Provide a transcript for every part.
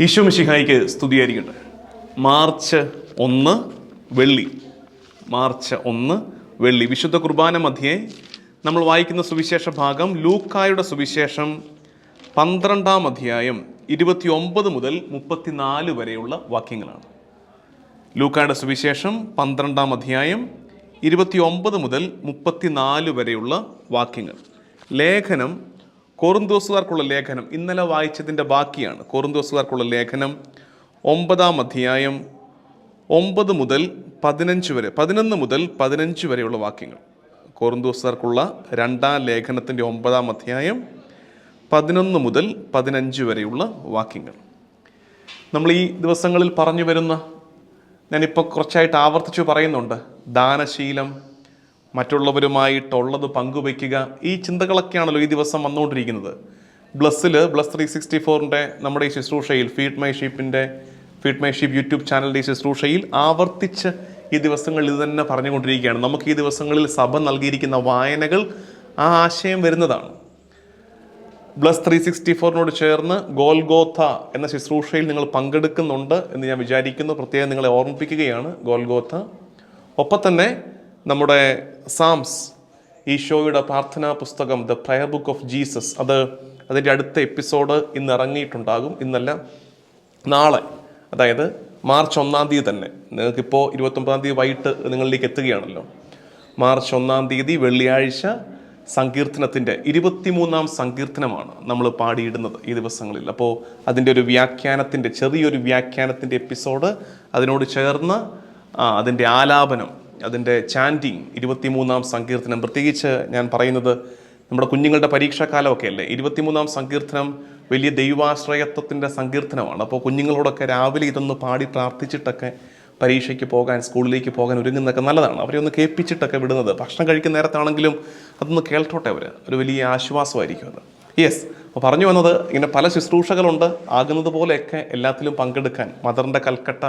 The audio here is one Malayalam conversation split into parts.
ഈശോ മിശിഹായിക്ക് സ്തുതിയായിരിക്കട്ടെ. മാർച്ച് ഒന്ന് വെള്ളി. മാർച്ച് ഒന്ന് വെള്ളി. വിശുദ്ധ കുർബാന മധ്യേ നമ്മൾ വായിക്കുന്ന സുവിശേഷ ഭാഗം ലൂക്കായുടെ സുവിശേഷം പന്ത്രണ്ടാം അധ്യായം ഇരുപത്തി ഒമ്പത് മുതൽ മുപ്പത്തിനാല് വരെയുള്ള വാക്യങ്ങളാണ്. ലൂക്കായുടെ സുവിശേഷം പന്ത്രണ്ടാം അധ്യായം ഇരുപത്തി ഒമ്പത് മുതൽ മുപ്പത്തിനാല് വരെയുള്ള വാക്യങ്ങൾ. ലേഖനം കോറുന്തോസുകാർക്കുള്ള ലേഖനം ഇന്നലെ വായിച്ചതിന്റെ ബാക്കിയാണ്. കോറിന്തോസുകാർക്കുള്ള ലേഖനം ഒമ്പതാം അധ്യായം ഒമ്പത് മുതൽ പതിനഞ്ച് വരെ പതിനൊന്ന് മുതൽ പതിനഞ്ച് വരെയുള്ള വാക്യങ്ങൾ. കോറുന്തോസുകാർക്കുള്ള രണ്ടാം ലേഖനത്തിന്റെ ഒമ്പതാം അധ്യായം പതിനൊന്ന് മുതൽ പതിനഞ്ച് വരെയുള്ള വാക്യങ്ങൾ. നമ്മൾ ഈ ദിവസങ്ങളിൽ പറഞ്ഞു വരുന്ന ഞാനിപ്പോൾ കുറച്ചായിട്ട് ആവർത്തിച്ചു പറയുന്നുണ്ട്. ദാനശീലം മറ്റുള്ളവരുമായിട്ടുള്ളത് പങ്കുവയ്ക്കുക. ഈ ചിന്തകളൊക്കെയാണല്ലോ ഈ ദിവസം വന്നുകൊണ്ടിരിക്കുന്നത്. ബ്ലസ്സിൽ ബ്ലസ് ത്രീ സിക്സ്റ്റി ഫോറിന്റെ നമ്മുടെ ഈ ശുശ്രൂഷയിൽ ഫീഡ് മൈ ഷീപ്പിന്റെ ഫീഡ് മൈ ഷീപ്പ് യൂട്യൂബ് ചാനലിന്റെ ഈ ശുശ്രൂഷയിൽ ആവർത്തിച്ച് ഈ ദിവസങ്ങളിൽ ഇത് തന്നെ പറഞ്ഞുകൊണ്ടിരിക്കുകയാണ്. നമുക്ക് ഈ ദിവസങ്ങളിൽ സഭ നൽകിയിരിക്കുന്ന വായനകൾ ആ ആശയം വരുന്നതാണ്. ബ്ലസ് ത്രീ സിക്സ്റ്റി ഫോറിനോട് ചേർന്ന് ഗോൽഗോഥ എന്ന ശുശ്രൂഷയിൽ നിങ്ങൾ പങ്കെടുക്കുന്നുണ്ട് എന്ന് ഞാൻ വിചാരിക്കുന്നു. പ്രത്യേകം നിങ്ങളെ ഓർമ്മിപ്പിക്കുകയാണ്. ഗോൽഗോഥ. ഒപ്പം തന്നെ നമ്മുടെ സാംസ് ഈശോയുടെ പ്രാർത്ഥനാ പുസ്തകം the prayer book of Jesus. അത് അതിന്റെ അടുത്ത എപ്പിസോഡ് ഇന്ന് ഇറങ്ങിയിട്ടുണ്ടാകും. ഇന്നല്ല നാളെ അതായത് മാർച്ച് ഒന്നാം തീയതി തന്നെ. നിങ്ങൾക്കിപ്പോൾ ഇരുപത്തൊമ്പതാം തീയതി വൈകിട്ട് നിങ്ങളിലേക്ക് എത്തുകയാണല്ലോ. മാർച്ച് ഒന്നാം തീയതി വെള്ളിയാഴ്ച സങ്കീർത്തനത്തിന്റെ ഇരുപത്തിമൂന്നാം സങ്കീർത്തനമാണ് നമ്മൾ പാടിയിടുന്നത് ഈ ദിവസങ്ങളിൽ. അപ്പോൾ അതിന്റെ ഒരു വ്യാഖ്യാനത്തിന്റെ ചെറിയൊരു വ്യാഖ്യാനത്തിന്റെ എപ്പിസോഡ് അതിനോട് ചേർന്ന് അതിന്റെ ആലാപനം അതിന്റെ ചാന്റിങ് ഇരുപത്തിമൂന്നാം സങ്കീർത്തനം. പ്രത്യേകിച്ച് ഞാൻ പറയുന്നത് നമ്മുടെ കുഞ്ഞുങ്ങളുടെ പരീക്ഷാകാലമൊക്കെ അല്ലേ? ഇരുപത്തിമൂന്നാം സങ്കീർത്തനം വലിയ ദൈവാശ്രയത്വത്തിന്റെ സങ്കീർത്തനമാണ്. അപ്പോൾ കുഞ്ഞുങ്ങളോടൊക്കെ രാവിലെ ഇതൊന്ന് പാടി പ്രാർത്ഥിച്ചിട്ടൊക്കെ പരീക്ഷയ്ക്ക് പോകാൻ സ്കൂളിലേക്ക് പോകാൻ ഒരുങ്ങുന്നതൊക്കെ നല്ലതാണ്. അവരെ ഒന്ന് കേൾപ്പിച്ചിട്ടൊക്കെ വിടുന്നത്. ഭക്ഷണം കഴിക്കുന്ന നേരത്താണെങ്കിലും അതൊന്ന് കേൾട്ടോട്ടെ അവർ ഒരു വലിയ ആശ്വാസമായിരിക്കും അത്. യെസ് അപ്പോൾ പറഞ്ഞു വന്നത് ഇങ്ങനെ പല ശുശ്രൂഷകളുണ്ട്. ആകുന്നത് പോലെയൊക്കെ എല്ലാത്തിലും പങ്കെടുക്കാൻ. മദറിന്റെ കൽക്കട്ട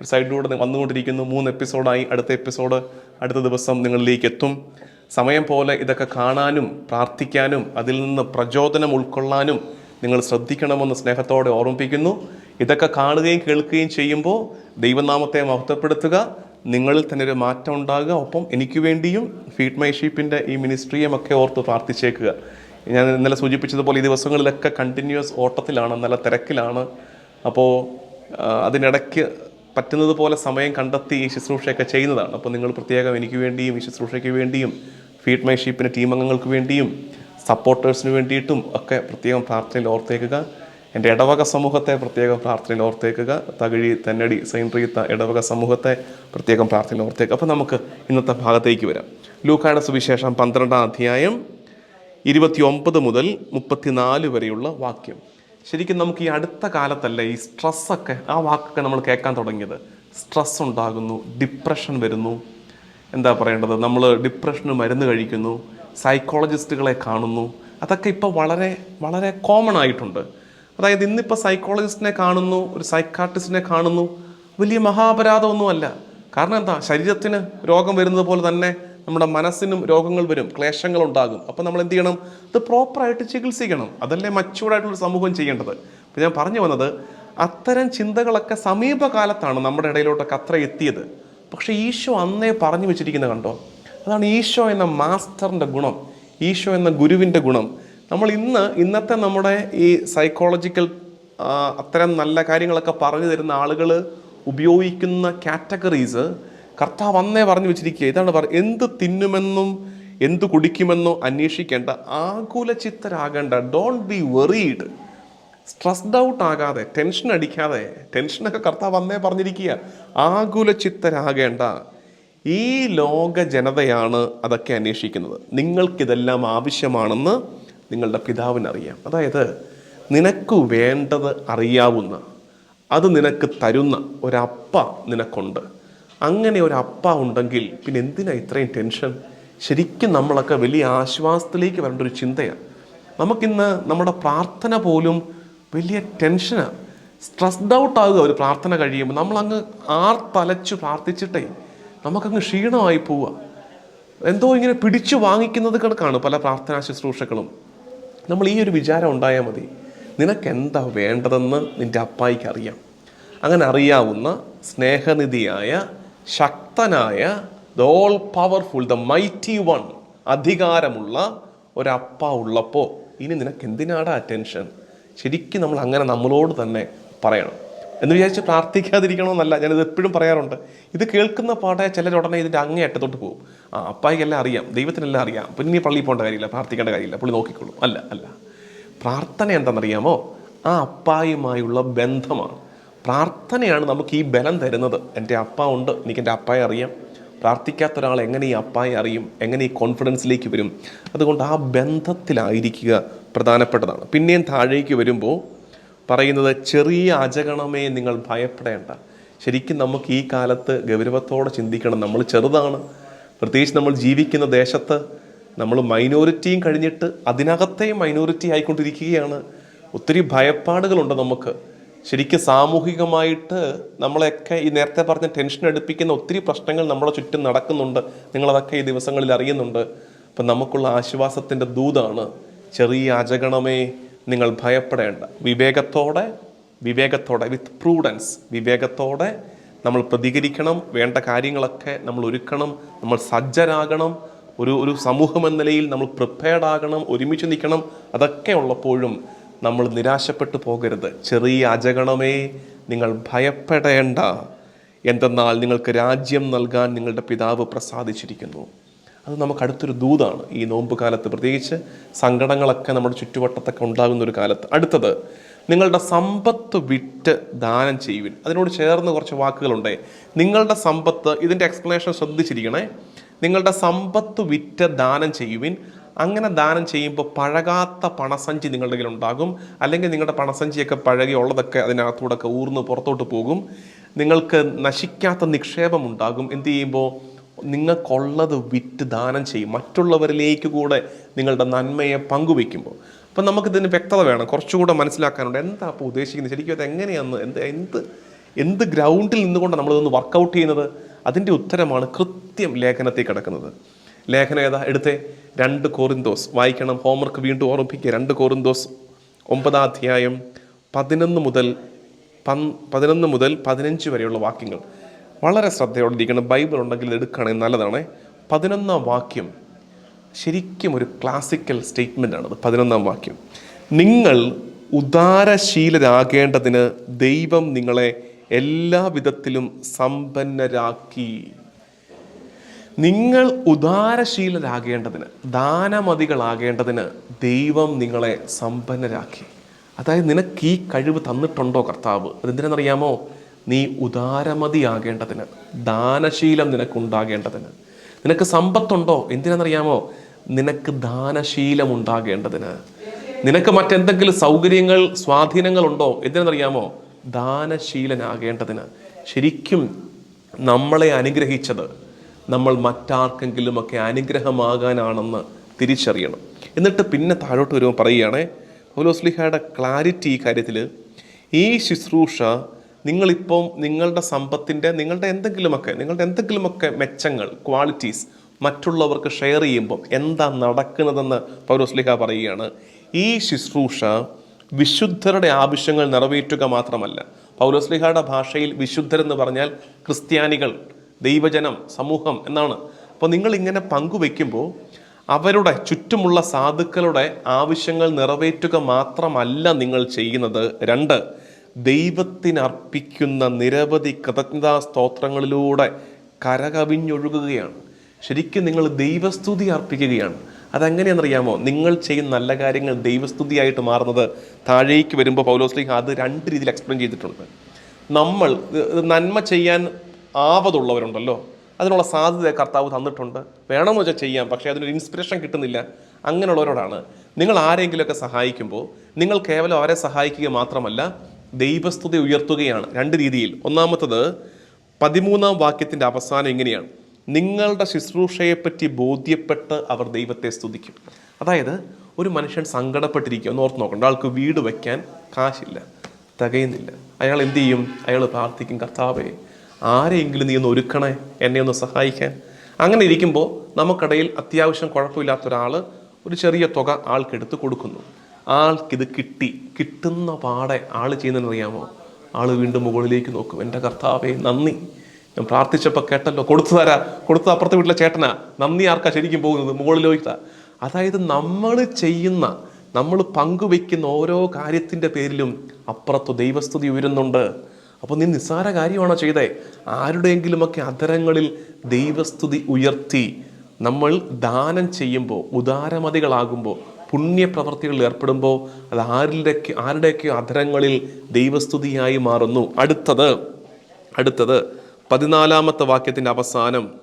ഒരു സൈഡിലൂടെ വന്നുകൊണ്ടിരിക്കുന്നു. മൂന്ന് എപ്പിസോഡായി അടുത്ത എപ്പിസോഡ് അടുത്ത ദിവസം നിങ്ങളിലേക്ക് എത്തും സമയം പോലെ ഇതൊക്കെ കാണാനും പ്രാർത്ഥിക്കാനും അതിൽ നിന്ന് പ്രചോദനം ഉൾക്കൊള്ളാനും നിങ്ങൾ ശ്രദ്ധിക്കണമെന്ന് സ്നേഹത്തോടെ ഓർമ്മിപ്പിക്കുന്നു. ഇതൊക്കെ കാണുകയും കേൾക്കുകയും ചെയ്യുമ്പോൾ ദൈവനാമത്തെ മഹത്വപ്പെടുത്തുക. നിങ്ങളിൽ തന്നെ ഒരു മാറ്റം ഉണ്ടാകുക. ഒപ്പം എനിക്ക് വേണ്ടിയും ഫീഡ് മൈ ഷീപ്പിന്റെ ഈ മിനിസ്ട്രിയും ഒക്കെ ഓർത്ത് പ്രാർത്ഥിച്ചേക്കുക. ഞാൻ ഇന്നലെ സൂചിപ്പിച്ചതുപോലെ ഈ ദിവസങ്ങളിലൊക്കെ കണ്ടിന്യൂസ് ഓട്ടത്തിലാണ് നല്ല തിരക്കിലാണ്. അപ്പോൾ അതിനിടയ്ക്ക് പറ്റുന്നത് പോലെ സമയം കണ്ടെത്തി ഈ ശുശ്രൂഷയൊക്കെ ചെയ്യുന്നതാണ്. അപ്പോൾ നിങ്ങൾ പ്രത്യേകം എനിക്ക് വേണ്ടിയും ഈ ശുശ്രൂഷയ്ക്ക് വേണ്ടിയും ഫീഡ് മൈ ഷീപ്പിന്റെ ടീം അംഗങ്ങൾക്ക് വേണ്ടിയും സപ്പോർട്ടേഴ്സിന് വേണ്ടിയിട്ടും ഒക്കെ പ്രത്യേകം പ്രാർത്ഥനയിൽ ഓർത്തേക്കുക. എന്റെ ഇടവക സമൂഹത്തെ പ്രത്യേകം പ്രാർത്ഥനയിൽ ഓർത്തേക്കുക. തകഴി തെന്നടി സൈൻട്രീത്ത ഇടവക സമൂഹത്തെ പ്രത്യേകം പ്രാർത്ഥനയിൽ ഓർത്തേക്കുക. അപ്പോൾ നമുക്ക് ഇന്നത്തെ ഭാഗത്തേക്ക് വരാം. ലൂക്കായുടെ സുവിശേഷം പന്ത്രണ്ടാം അധ്യായം ഇരുപത്തി ഒമ്പത് മുതൽ മുപ്പത്തിനാല് വരെയുള്ള വാക്യം. ശരിക്കും നമുക്ക് ഈ അടുത്ത കാലത്തല്ല ഈ സ്ട്രെസ്സൊക്കെ ആ വാക്കൊക്കെ നമ്മൾ കേൾക്കാൻ തുടങ്ങിയത്. സ്ട്രെസ് ഉണ്ടാകുന്നു ഡിപ്രഷൻ വരുന്നു. എന്താ പറയേണ്ടത്? നമ്മൾ ഡിപ്രഷന് മരുന്ന് കഴിക്കുന്നു സൈക്കോളജിസ്റ്റുകളെ കാണുന്നു. അതൊക്കെ ഇപ്പോൾ വളരെ വളരെ കോമൺ ആയിട്ടുണ്ട്. അതായത് ഇന്നിപ്പോൾ സൈക്കോളജിസ്റ്റിനെ കാണുന്നു ഒരു സൈക്കാട്രിസ്റ്റിനെ കാണുന്നു. വലിയ മഹാപരാധമൊന്നുമല്ല. കാരണം എന്താ? ശരീരത്തിന് രോഗം വരുന്നത് പോലെ തന്നെ നമ്മുടെ മനസ്സിനും രോഗങ്ങൾ വരും ക്ലേശങ്ങൾ ഉണ്ടാകും. അപ്പം നമ്മൾ എന്ത് ചെയ്യണം? ഇത് പ്രോപ്പറായിട്ട് ചികിത്സിക്കണം. അതല്ലേ മച്ചൂടായിട്ടുള്ള സമൂഹം ചെയ്യേണ്ടത്. അപ്പം ഞാൻ പറഞ്ഞു വന്നത് അത്തരം ചിന്തകളൊക്കെ സമീപകാലത്താണ് നമ്മുടെ ഇടയിലോട്ടൊക്കെ അത്ര എത്തിയത്. പക്ഷേ ഈശോ അന്നേ പറഞ്ഞു വെച്ചിരിക്കുന്നത് കണ്ടോ? അതാണ് ഈശോ എന്ന മാസ്റ്ററിന്റെ ഗുണം ഈശോ എന്ന ഗുരുവിന്റെ ഗുണം. നമ്മൾ ഇന്ന് ഇന്നത്തെ നമ്മുടെ ഈ സൈക്കോളജിക്കൽ അത്തരം നല്ല കാര്യങ്ങളൊക്കെ പറഞ്ഞു തരുന്ന ആളുകൾ ഉപയോഗിക്കുന്ന കാറ്റഗറീസ് കർത്താവ് അന്നേ പറഞ്ഞു വെച്ചിരിക്കുക ഇതാണ് പറ എന്ത് തിന്നുമെന്നും എന്ത് കുടിക്കുമെന്നും അന്വേഷിക്കേണ്ട ആകുല ചിത്തരാകേണ്ട. Don't be worried stressed out ആകാതെ ടെൻഷൻ അടിക്കാതെ ടെൻഷനൊക്കെ കർത്താവ് അന്നേ പറഞ്ഞിരിക്കുക ആകുല ചിത്തരാകേണ്ട. ഈ ലോക ജനതയാണ് അതൊക്കെ അന്വേഷിക്കുന്നത്. നിങ്ങൾക്കിതെല്ലാം ആവശ്യമാണെന്ന് നിങ്ങളുടെ പിതാവിനറിയാം. അതായത് നിനക്ക് വേണ്ടത് അറിയാവുന്ന അത് നിനക്ക് തരുന്ന ഒരപ്പ നിനക്കുണ്ട്. അങ്ങനെ ഒരു അപ്പ ഉണ്ടെങ്കിൽ പിന്നെ എന്തിനാ ഇത്രയും ടെൻഷൻ ശരിക്കും നമ്മളൊക്കെ വലിയ ആശ്വാസത്തിലേക്ക് വരേണ്ട ഒരു ചിന്തയാണ്. നമുക്കിന്ന് നമ്മുടെ പ്രാർത്ഥന പോലും വലിയ ടെൻഷനാണ് സ്ട്രെസ്ഡ് ഔട്ട് ആകുക ഒരു പ്രാർത്ഥന കഴിയുമ്പോൾ നമ്മളങ്ങ് ആർത്തലച്ചു പ്രാർത്ഥിച്ചിട്ടേ നമുക്കങ്ങ് ക്ഷീണമായി പോവുക. എന്തോ ഇങ്ങനെ പിടിച്ചു വാങ്ങിക്കുന്നത് കണക്കാണ് പല പ്രാർത്ഥനാ ശുശ്രൂഷകളും. നമ്മൾ ഈ ഒരു വിചാരം ഉണ്ടായാൽ മതി. നിനക്ക് എന്താ വേണ്ടതെന്ന് നിന്റെ അപ്പായിക്ക് അറിയാം. അങ്ങനെ അറിയാവുന്ന സ്നേഹനിധിയായ ശക്തനായ the all powerful the mighty one അധികാരമുള്ള ഒരപ്പ ഉള്ളപ്പോൾ ഇനി നിനക്ക് എന്തിനാടാ അറ്റൻഷൻ ശരിക്കും നമ്മൾ അങ്ങനെ നമ്മളോട് തന്നെ പറയണം. എന്ന് വിചാരിച്ച് പ്രാർത്ഥിക്കാതിരിക്കണമെന്നല്ല ഞാനിത് എപ്പോഴും പറയാറുണ്ട്. ഇത് കേൾക്കുന്ന പാടെ ചിലർ ഉടനെ ഇതിന്റെ അങ്ങേ അറ്റത്തോട്ട് പോകും. ആ അപ്പായിക്കെല്ലാം അറിയാം ദൈവത്തിനെല്ലാം അറിയാം. പിന്നെ പള്ളിയിൽ പോകേണ്ട കാര്യമില്ല പ്രാർത്ഥിക്കേണ്ട കാര്യമില്ല പുള്ളി നോക്കിക്കോളും. അല്ല അല്ല. പ്രാർത്ഥന എന്താണെന്നറിയാമോ? ആ അപ്പായുമായുള്ള ബന്ധമാണ്. പ്രാർത്ഥനയാണ് നമുക്ക് ഈ ബലം തരുന്നത്. എന്റെ അപ്പ ഉണ്ട് എനിക്ക് എന്റെ അപ്പായെ അറിയാം. പ്രാർത്ഥിക്കാത്ത ഒരാൾ എങ്ങനെ ഈ അപ്പായെ അറിയും? എങ്ങനെ ഈ കോൺഫിഡൻസിലേക്ക് വരും? അതുകൊണ്ട് ആ ബന്ധത്തിലായിരിക്കുക പ്രധാനപ്പെട്ടതാണ്. പിന്നെയും താഴേക്ക് വരുമ്പോൾ പറയുന്നത് ചെറിയ അജഗണമേ നിങ്ങൾ ഭയപ്പെടേണ്ട. ശരിക്കും നമുക്ക് ഈ കാലത്ത് ഗൗരവത്തോടെ ചിന്തിക്കണം. നമ്മൾ ചെറുതാണ്. പ്രത്യേകിച്ച് നമ്മൾ ജീവിക്കുന്ന ദേശത്ത് നമ്മൾ മൈനോറിറ്റിയും കഴിഞ്ഞിട്ട് അതിനകത്തെയും മൈനോറിറ്റി ആയിക്കൊണ്ടിരിക്കുകയാണ്. ഒത്തിരി ഭയപ്പാടുകളുണ്ട് നമുക്ക്. ശരിക്കും സാമൂഹികമായിട്ട് നമ്മളെയൊക്കെ ഈ നേരത്തെ പറഞ്ഞ ടെൻഷൻ അടുപ്പിക്കുന്ന ഒത്തിരി പ്രശ്നങ്ങൾ നമ്മുടെ ചുറ്റും നടക്കുന്നുണ്ട്. നിങ്ങളതൊക്കെ ഈ ദിവസങ്ങളിൽ അറിയുന്നുണ്ട്. അപ്പം നമുക്കുള്ള ആശ്വാസത്തിന്റെ ദൂതാണ് ചെറിയ അജഗണമേ നിങ്ങൾ ഭയപ്പെടേണ്ട. വിവേകത്തോടെ വിവേകത്തോടെ വിത്ത് പ്രൂഡൻസ് വിവേകത്തോടെ നമ്മൾ പ്രതികരിക്കണം. വേണ്ട കാര്യങ്ങളൊക്കെ നമ്മൾ ഒരുക്കണം. നമ്മൾ സജ്ജരാകണം. ഒരു ഒരു സമൂഹം എന്ന നിലയിൽ നമ്മൾ പ്രിപ്പയർഡ് ആകണം. ഒരുമിച്ച് നിൽക്കണം. അതൊക്കെ ഉള്ളപ്പോഴും നമ്മൾ നിരാശപ്പെട്ടു പോകരുത്. ചെറിയ അജഗണമേ നിങ്ങൾ ഭയപ്പെടേണ്ട. എന്തെന്നാൽ നിങ്ങൾക്ക് രാജ്യം നൽകാൻ നിങ്ങളുടെ പിതാവ് പ്രസാദിച്ചിരിക്കുന്നു. അത് നമുക്ക് അടുത്തൊരു ദൂതാണ്. ഈ നോമ്പ് കാലത്ത് പ്രത്യേകിച്ച് സങ്കടങ്ങളൊക്കെ നമ്മുടെ ചുറ്റുവട്ടത്തൊക്കെ ഉണ്ടാകുന്ന ഒരു കാലത്ത്. അടുത്തത് നിങ്ങളുടെ സമ്പത്ത് വിറ്റ് ദാനം ചെയ്യുവിൻ. അതിനോട് ചേർന്ന് കുറച്ച് വാക്കുകളുണ്ട്. നിങ്ങളുടെ സമ്പത്ത് ഇതിന്റെ എക്സ്പ്ലനേഷൻ ശ്രദ്ധിച്ചിരിക്കണേ. നിങ്ങളുടെ സമ്പത്ത് വിറ്റ് ദാനം ചെയ്യുവിൻ. അങ്ങനെ ദാനം ചെയ്യുമ്പോൾ പഴകാത്ത പണസഞ്ചി നിങ്ങളുടെ കയ്യിൽ ഉണ്ടാകും. അല്ലെങ്കിൽ നിങ്ങളുടെ പണസഞ്ചിയൊക്കെ പഴകി ഉള്ളതൊക്കെ അതിനകത്തൂടെ ഒക്കെ ഊർന്ന് പുറത്തോട്ട് പോകും. നിങ്ങൾക്ക് നശിക്കാത്ത നിക്ഷേപം ഉണ്ടാകും. എന്ത് ചെയ്യുമ്പോൾ നിങ്ങൾക്കുള്ളത് വിറ്റ് ദാനം ചെയ്യും. മറ്റുള്ളവരിലേക്ക് കൂടെ നിങ്ങളുടെ നന്മയെ പങ്കുവെക്കുമ്പോൾ അപ്പം നമുക്കിതിന് വ്യക്തത വേണം. കുറച്ചുകൂടെ മനസ്സിലാക്കാനുണ്ട്. എന്താ അപ്പോൾ ഉദ്ദേശിക്കുന്നത്? ശരിക്കും അത് എങ്ങനെയാന്ന്? എന്ത് എന്ത് എന്ത് ഗ്രൗണ്ടിൽ നിന്നുകൊണ്ട് നമ്മളിതൊന്ന് വർക്കൗട്ട് ചെയ്യുന്നത്? അതിന്റെ ഉത്തരമാണ് കൃത്യം ലേഖനത്തിൽ കിടക്കുന്നത്. ലേഖനം ഏതാ? എടുത്തേ. രണ്ട് കോറിന്തോസ് വായിക്കണം. ഹോംവർക്ക് വീണ്ടും ഓർമ്മിപ്പിക്കുക. രണ്ട് കോറിന്തോസ് ഒമ്പതാം അധ്യായം പതിനൊന്ന് മുതൽ പൻ പതിനൊന്ന് മുതൽ പതിനഞ്ച് വരെയുള്ള വാക്യങ്ങൾ. വളരെ ശ്രദ്ധയോടെ ഇരിക്കണം ബൈബിൾ ഉണ്ടെങ്കിൽ എടുക്കുകയാണെങ്കിൽ നല്ലതാണ്. പതിനൊന്നാം വാക്യം ശരിക്കും ഒരു ക്ലാസിക്കൽ സ്റ്റേറ്റ്മെന്റ് ആണത് പതിനൊന്നാം വാക്യം. നിങ്ങൾ ഉദാരശീലരാകേണ്ടതിന് ദൈവം നിങ്ങളെ എല്ലാ വിധത്തിലും സമ്പന്നരാക്കി. നിങ്ങൾ ഉദാരശീലരാകേണ്ടതിന് ദാനമതികളാകേണ്ടതിന് ദൈവം നിങ്ങളെ സമ്പന്നരാക്കി. അതായത് നിനക്ക് ഈ കഴിവ് തന്നിട്ടുണ്ടോ കർത്താവ്? അതെന്തിനെന്നറിയാമോ നീ ഉദാരമതിയാകേണ്ടതിന് ദാനശീലം നിനക്കുണ്ടാകേണ്ടതിന്. നിനക്ക് സമ്പത്തുണ്ടോ? എന്തിനാണെന്നറിയാമോ? നിനക്ക് ദാനശീലം ഉണ്ടാകേണ്ടതിന് നിനക്ക് മറ്റെന്തെങ്കിലും സൗകര്യങ്ങൾ സ്വാധീനങ്ങളുണ്ടോ? എന്തിനാണെന്നറിയാമോ? ദാനശീലനാകേണ്ടതിന്. ശരിക്കും നമ്മളെ അനുഗ്രഹിച്ചത് നമ്മൾ മറ്റാർക്കെങ്കിലുമൊക്കെ അനുഗ്രഹമാകാനാണെന്ന് തിരിച്ചറിയണം. എന്നിട്ട് പിന്നെ താഴോട്ട് വരുമ്പോൾ പറയുകയാണേ പൗലോസ്ലിഹയുടെ ക്ലാരിറ്റി ഈ കാര്യത്തിൽ ഈ ശുശ്രൂഷ നിങ്ങളിപ്പം നിങ്ങളുടെ സമ്പത്തിന്റെ നിങ്ങളുടെ എന്തെങ്കിലുമൊക്കെ നിങ്ങളുടെ എന്തെങ്കിലുമൊക്കെ മെച്ചങ്ങൾ ക്വാളിറ്റീസ് മറ്റുള്ളവർക്ക് ഷെയർ ചെയ്യുമ്പം എന്താ നടക്കുന്നതെന്ന് പൗരോസ്ലിഹ പറയുകയാണ് ഈ ശുശ്രൂഷ വിശുദ്ധരുടെ ആവശ്യങ്ങൾ നിറവേറ്റുക മാത്രമല്ല. പൗലോസ്ലിഹയുടെ ഭാഷയിൽ വിശുദ്ധരെന്ന് പറഞ്ഞാൽ ക്രിസ്ത്യാനികൾ ദൈവജനം സമൂഹം എന്നാണ്. അപ്പോൾ നിങ്ങൾ ഇങ്ങനെ പങ്കുവെക്കുമ്പോൾ അവരുടെ ചുറ്റുമുള്ള സാധുക്കളുടെ ആവശ്യങ്ങൾ നിറവേറ്റുക മാത്രമല്ല നിങ്ങൾ ചെയ്യുന്നത്. രണ്ട് ദൈവത്തിനർപ്പിക്കുന്ന നിരവധി കൃതജ്ഞതാ സ്തോത്രങ്ങളിലൂടെ കരകവിഞ്ഞൊഴുകുകയാണ്. ശരിക്കും നിങ്ങൾ ദൈവസ്തുതി അർപ്പിക്കുകയാണ്. അതെങ്ങനെയാണെന്നറിയാമോ? നിങ്ങൾ ചെയ്യുന്ന നല്ല കാര്യങ്ങൾ ദൈവസ്തുതിയായിട്ട് മാറുന്നത് താഴേക്ക് വരുമ്പോൾ പൗലോസ്ലിഹ അത് രണ്ട് രീതിയിൽ എക്സ്പ്ലെയിൻ ചെയ്തിട്ടുണ്ട്. നമ്മൾ നന്മ ചെയ്യാൻ ആവതുള്ളവരുണ്ടല്ലോ അതിനുള്ള സാധ്യത കർത്താവ് തന്നിട്ടുണ്ട്. വേണമെന്ന് വെച്ചാൽ ചെയ്യാം പക്ഷേ അതിനൊരു ഇൻസ്പിറേഷൻ കിട്ടുന്നില്ല. അങ്ങനെയുള്ളവരോടാണ്. നിങ്ങൾ ആരെങ്കിലുമൊക്കെ സഹായിക്കുമ്പോൾ നിങ്ങൾ കേവലം അവരെ സഹായിക്കുക മാത്രമല്ല ദൈവസ്തുതി ഉയർത്തുകയാണ് രണ്ട് രീതിയിൽ. ഒന്നാമത്തത് പതിമൂന്നാം വാക്യത്തിന്റെ അവസാനം ഇങ്ങനെയാണ്. നിങ്ങളുടെ ശുശ്രൂഷയെപ്പറ്റി ബോധ്യപ്പെട്ട് അവർ ദൈവത്തെ സ്തുതിക്കും. അതായത് ഒരു മനുഷ്യൻ സങ്കടപ്പെട്ടിരിക്കുക എന്ന് ഓർത്ത് നോക്കണ്ട. ആൾക്ക് വീട് വയ്ക്കാൻ കാശില്ല തികയുന്നില്ല. അയാൾ എന്ത് ചെയ്യും? അയാൾ പ്രാർത്ഥിക്കും കർത്താവേ ആരെയെങ്കിലും നീ ഒന്ന് ഒരുക്കണേ എന്നെ ഒന്ന് സഹായിക്കാൻ. അങ്ങനെ ഇരിക്കുമ്പോൾ നമുക്കിടയിൽ അത്യാവശ്യം കുഴപ്പമില്ലാത്ത ഒരാൾ ഒരു ചെറിയ തുക ആൾക്കെടുത്ത് കൊടുക്കുന്നു. ആൾക്കിത് കിട്ടി. കിട്ടുന്ന പാടെ ആൾ ചെയ്യുന്നതെന്നറിയാമോ ആൾ വീണ്ടും മുകളിലേക്ക് നോക്കും. എന്റെ കർത്താവേ നന്ദി. ഞാൻ പ്രാർത്ഥിച്ചപ്പോൾ കേട്ടല്ലോ കൊടുത്തു തരാ. കൊടുത്ത അപ്പുറത്തെ വീട്ടിലെ ചേട്ടനാ. നന്ദി ആർക്കാ ശരിക്കും പോകുന്നത്? മുകളിലോട്ടാ അതായത് നമ്മൾ ചെയ്യുന്ന നമ്മൾ പങ്കുവെക്കുന്ന ഓരോ കാര്യത്തിന്റെ പേരിലും അപ്പുറത്ത് ദൈവസ്തുതി ഉയരുന്നുണ്ട്. അപ്പോൾ നീ നിസ്സാര കാര്യമാണോ ചെയ്തേ? ആരുടെയെങ്കിലുമൊക്കെ അധരങ്ങളിൽ ദൈവസ്തുതി ഉയർത്തി നമ്മൾ ദാനം ചെയ്യുമ്പോൾ ഉദാരമതികളാകുമ്പോൾ പുണ്യപ്രവർത്തികളിൽ ഏർപ്പെടുമ്പോൾ അത് ആരുടെയൊക്കെ ആരുടെയൊക്കെ അധരങ്ങളിൽ ദൈവസ്തുതിയായി മാറുന്നു. അടുത്തത് അടുത്തത് പതിനാലാമത്തെ വാക്യത്തിന്റെ അവസാനം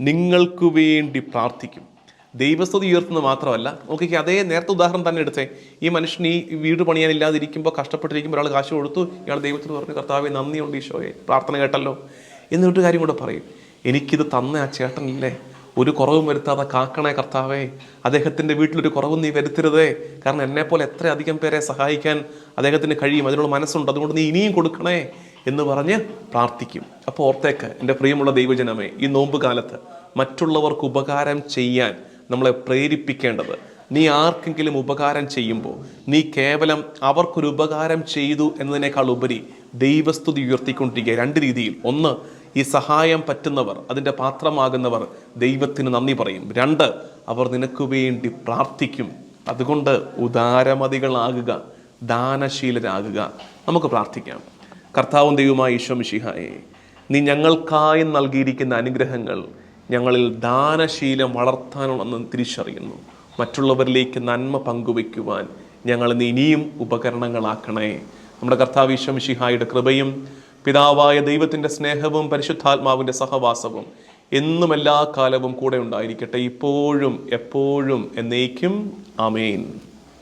നിങ്ങൾക്കു വേണ്ടി പ്രാർത്ഥിക്കും. ദൈവസ്തുതി ഉയർത്തുന്നത് മാത്രമല്ല. നോക്കിക്കേ അതേ നേരത്തെ ഉദാഹരണം തന്നെ എടുത്തേ. ഈ മനുഷ്യൻ ഈ വീട് പണിയാനില്ലാതിരിക്കുമ്പോൾ കഷ്ടപ്പെട്ടിരിക്കുമ്പോൾ ഒരാൾ കാശ് കൊടുത്തു ഇയാൾ ദൈവത്തിന് പറഞ്ഞു കർത്താവെ നന്ദിയുണ്ട് ഈശോയെ. പ്രാർത്ഥന കേട്ടല്ലോ. എന്നിട്ട് കാര്യം കൂടെ പറയും. എനിക്കിത് തന്ന ആ ചേട്ടനില്ലേ? ഒരു കുറവും വരുത്താതെ കാക്കണേ കർത്താവേ. അദ്ദേഹത്തിന്റെ വീട്ടിലൊരു കുറവും നീ വരുത്തരുതേ. കാരണം എന്നെപ്പോലെ എത്ര അധികം പേരെ സഹായിക്കാൻ അദ്ദേഹത്തിന് കഴിയും. അതിനുള്ള മനസ്സുണ്ട്. അതുകൊണ്ട് നീ ഇനിയും കൊടുക്കണേ. എന്ന് പറഞ്ഞ് പ്രാർത്ഥിക്കും. അപ്പോൾ ഓർത്തേക്ക് എന്റെ പ്രിയമുള്ള ദൈവജനമേ ഈ നോമ്പ് കാലത്ത് മറ്റുള്ളവർക്ക് ഉപകാരം ചെയ്യാൻ നമ്മളെ പ്രേരിപ്പിക്കേണ്ടത്. നീ ആർക്കെങ്കിലും ഉപകാരം ചെയ്യുമ്പോൾ നീ കേവലം അവർക്കൊരു ഉപകാരം ചെയ്തു എന്നതിനേക്കാൾ ഉപരി ദൈവസ്തുതി ഉയർത്തിക്കൊണ്ടിരിക്കുക. രണ്ട് രീതിയിൽ. ഒന്ന് ഈ സഹായം പറ്റുന്നവർ അതിന്റെ പാത്രമാകുന്നവർ ദൈവത്തിന് നന്ദി പറയും. രണ്ട് അവർ നിനക്ക് വേണ്ടി പ്രാർത്ഥിക്കും. അതുകൊണ്ട് ഉദാരമതികളാകുക ദാനശീലരാകുക. നമുക്ക് പ്രാർത്ഥിക്കാം. കർത്താവും ദൈവമായ ഈശോ മിശിഹായെ നീ ഞങ്ങൾക്കായി നൽകിയിരിക്കുന്ന അനുഗ്രഹങ്ങൾ ഞങ്ങളിൽ ദാനശീലം വളർത്താനുണ്ടെന്ന് തിരിച്ചറിയുന്നു. മറ്റുള്ളവരിലേക്ക് നന്മ പങ്കുവയ്ക്കുവാൻ ഞങ്ങൾ നീ ഇനിയും ഉപകരണങ്ങളാക്കണേ. നമ്മുടെ കർത്താവിശ്വം ശിഹായുടെ കൃപയും പിതാവായ ദൈവത്തിന്റെ സ്നേഹവും പരിശുദ്ധാത്മാവിന്റെ സഹവാസവും എന്നും എല്ലാ കാലവും കൂടെ ഉണ്ടായിരിക്കട്ടെ. ഇപ്പോഴും എപ്പോഴും എന്നേക്കും. ആമേൻ.